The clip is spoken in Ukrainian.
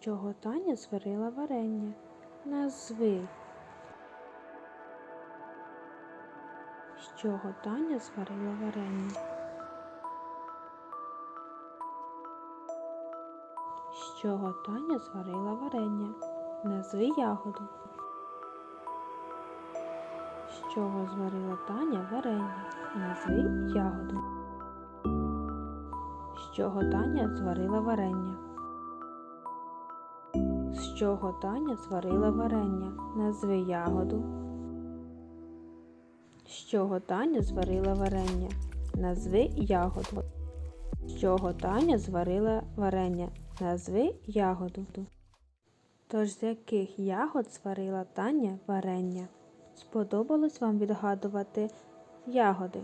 Чого Таня зварила варення? Назви. З чого Таня зварила варення? З чого Таня зварила варення? Назви ягоду. З чого зварила Таня варення? Назви ягоду. З чого Таня зварила варення? Чого Таня зварила варення? Назви ягоду. З чого Таня зварила варення? Назви ягоду. З чого Таня зварила варення? Назви ягоду. Тож з яких ягод зварила Таня варення? Сподобалось вам відгадувати ягоди?